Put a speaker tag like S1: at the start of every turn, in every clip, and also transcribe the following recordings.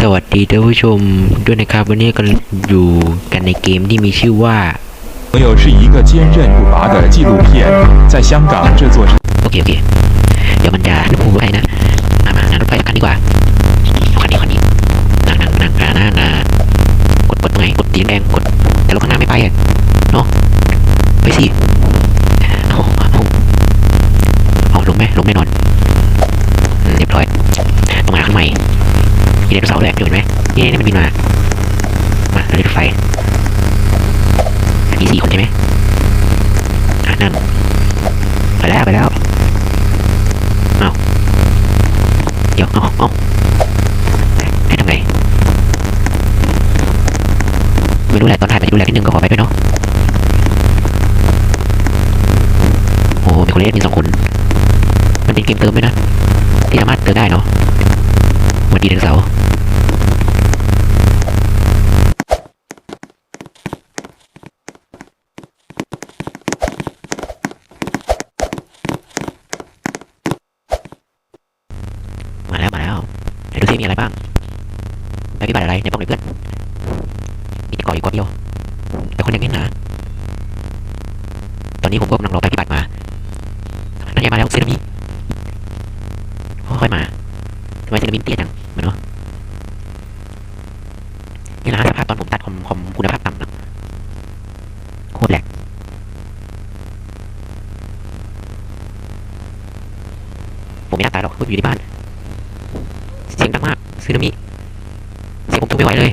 S1: สวัสดีท่านผู้ชมด้วยนะครับวันนี้ก็อยู่กันในเกมที่มีชื่อว่า
S2: 朋友是一个坚韧不拔的纪录片，在香港这座
S1: โอเคโอเคเดี๋ยวมันจะพูดไว้นะมามานั่งรถไฟกันดีกว่าเอาคันนี้คันนี้นั่งนั่งนั่งอ่านั่งอ่ากดกดตรงไหนกดสีแดงกดแต่รถข้างหน้าไม่ไปอ่ะเนาะไปสิ มีไดโนเสาร์แหละเห็นไหมนี่นี่มันบินมา มาเราเรียกรถไฟมีสี่คนใช่ไหมอะนั่งไปแล้วไปแล้วเอาเดี๋ยวเอาเอาให้ทำไงไม่รู้แหละตอนถ่ายไปดูแลนิดนึงก็ขอไปด้วยเนาะโอ้โหมีคนเล่นมีสองคนมันเป็นเกมเติมด้วยนะที่สามารถเติมได้เนาะวันดีเดือนเสาร์ ซิมีอะไรบ้างไปพิบัติอะไรไหนบอกหน่อยเพื่อนมีแต่ก่ออยู่ก่อเดียวแต่คนยังไม่หนาตอนนี้ผมก็กำลังรอไปพิบัติมานั่นไงมาแล้วเซรามิค่อยมาทำไมเซรามิเตี้ยจังเหมือนวะนี่นะสภาพตอนผมตัดคอมคอมคุณภาพต่ำนะโคตรแหลกผมไม่น่าตายหรอกผมอยู่ที่บ้าน สียงดังมากซึนามิเสียงผมทนไม่ไหวเลย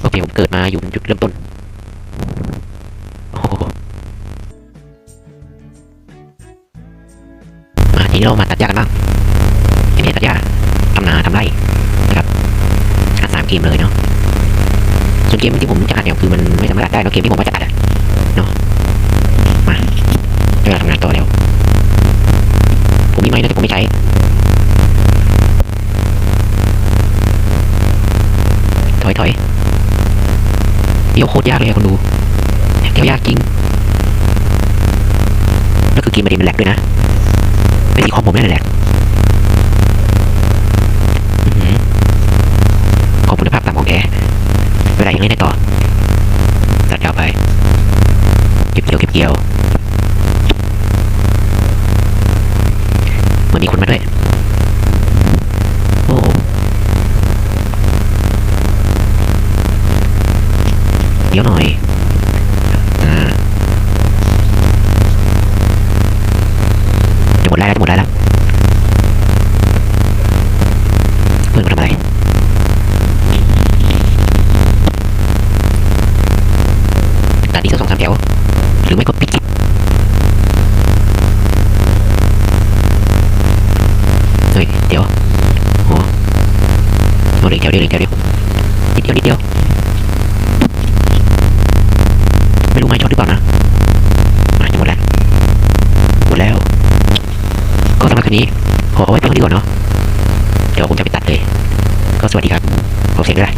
S1: โอเคผมเกิดมาอยู่จุดเริ่มต้นโอ้โหมาทีนี้เรามาตัดหญ้ากันบ้างเห็นไหมตัดหญ้าทำนาทำไร่นะครับอัดสามเกมเลยเนาะส่วนเกมที่ผมจะอัดเนี่ยคือมันไม่สามารถอัดได้เนอะเกมที่ผมว่าจะอัดอะเนาะมาเวลาทำงานต่อแล้ว นะแต่ผมไม่ใช้ถอยถอยเดี๋ยวโคตรยากเลยคนดูเดี๋ยวยากจริงแล้วคือเกมมันเดมันแหลกด้วยนะไม่สีคอมผมแน่แหละอื้อหือขอบคุณภาพต่ำของแกเวลายังเล่นได้ต่อตัดยาวไป เก็บเกี่ยวเก็บเกี่ยว เดี๋ยวหน่อยจะหมดไล่แล้วจะหมดไล่แล้วเพื่อนทำอะไรตัดอีกสักสองสามแถวหรือไม่ก็ปิดเฮ้ยเดี๋ยวโอ้โหเดี๋ยวเดี๋ยวเดี๋ยวเดี๋ยวเดี๋ยวนิดเดียวนิดเดียว ไม่รู้ไม่ช็อตหรือเปล่านะอะจะหมดแล้ว หมดแล้ว ก็สำหรับคืนนี้ขอเอาไว้เพียงเท่านี้ก่อนเนาะ เดี๋ยวผมจะไปตัดเลย ก็สวัสดีครับ ขอเสียงด้วย